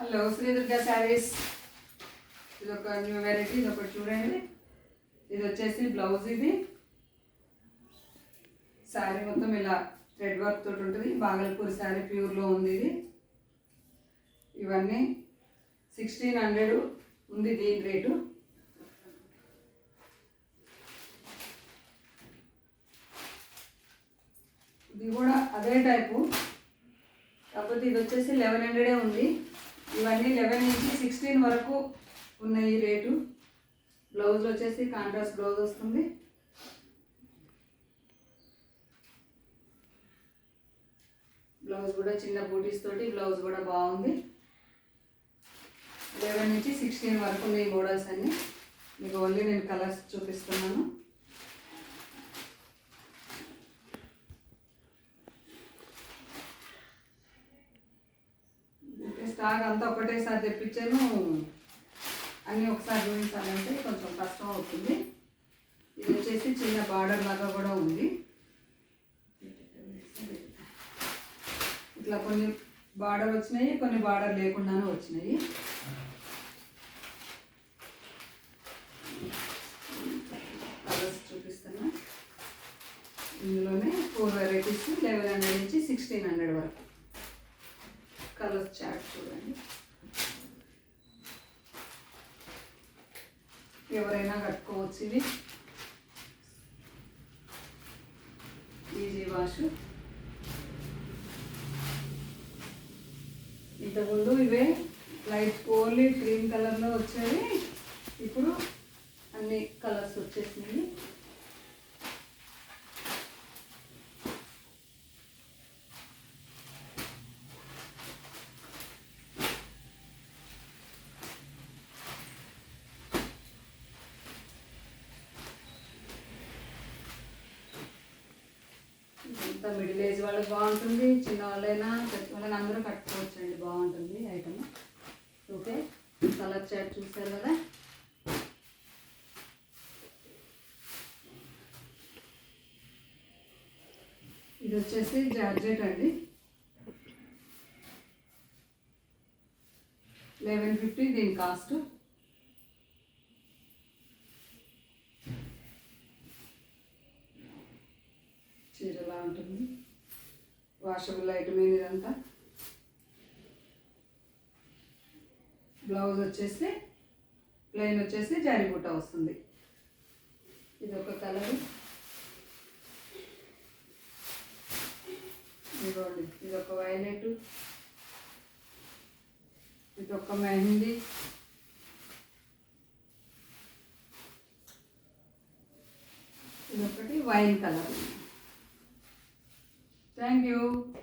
Hello Sri Durga saris ఇది ఒక new variety ఇది ఒకటి చూడండి. ఇది వచ్చేసి బ్లౌజ్ ఇది. శారీ మొత్తం ఇలా థ్రెడ్ వర్క్ తోటి ఉంటుంది. బాగల్పూర్ శారీ ప్యూర్లో ఉంది ఇది. ఇవన్నీ సిక్స్టీన్ హండ్రెడ్ ఉంది దీని రేటు. ఇది కూడా అదే టైపు కాకపోతే ఇది వచ్చేసి లెవెన్ హండ్రెడే ఉంది. ఇవన్నీ లెవెన్ నుంచి సిక్స్టీన్ వరకు ఉన్నాయి ఈ రేటు. బ్లౌజ్ వచ్చేసి కాంట్రాస్ట్ బ్లౌజ్ వస్తుంది. బ్లౌజ్ కూడా చిన్న బూటీస్ తోటి బ్లౌజ్ కూడా బాగుంది. లెవెన్ నుంచి సిక్స్టీన్ వరకు ఉన్నాయి మోడల్స్ అన్నీ. మీకు ఓన్లీ నేను కలర్స్ చూపిస్తున్నాను. స్టాక్ అంతా ఒకటేసారి తెప్పించాను. అన్నీ ఒకసారి చూపించాలంటే కొంచెం కష్టం అవుతుంది. ఇది వచ్చేసి చిన్న బార్డర్ లాగా కూడా ఉంది. ఇట్లా కొన్ని బార్డర్ వచ్చినాయి కొన్ని బార్డర్ లేకుండానే వచ్చినాయి. కలర్స్ చూపిస్తున్నా. ఇందులోనే ఫోర్ వెరైటీస్ లెవెన్ హండ్రెడ్ నుంచి సిక్స్టీన్ హండ్రెడ్ వరకు. కలర్ చార్ట్ చూడండి. ఎవరైనా కట్టుకోవచ్చు ఇది. Easy wash. ఇంతకుముందు ఇవే లైట్ ఓన్లీ గ్రీన్ కలర్లో వచ్చేవి. ఇప్పుడు అన్ని కలర్స్ వచ్చేసినాయి. అంత మిడిల్ ఏజ్ వాళ్ళకి బాగుంటుంది చిన్న వాళ్ళైనా పెద్ద వాళ్ళైనా అందరూ కట్టుకోవచ్చు అండి బాగుంటుంది ఐటమ్ ఓకే కలర్ చాట్ చూసారు కదా? ఇది వచ్చేసి జార్జెట్ అండి. లెవెన్ ఫిఫ్టీ దీని కాస్ట్ చీరలా ఉంటుంది? వాషబుల్ ఐటమ్ ఇదంతా. బ్లౌజ్ వచ్చేసి ప్లెయిన్ వచ్చేసి జారిబుట్ట వస్తుంది. ఇది ఒక కలర్. ఇదిగోండి ఇది ఒక వైలెట్. ఇది ఒక మెహందీ. ఇది ఒకటి వైన్ కలర్. Thank you.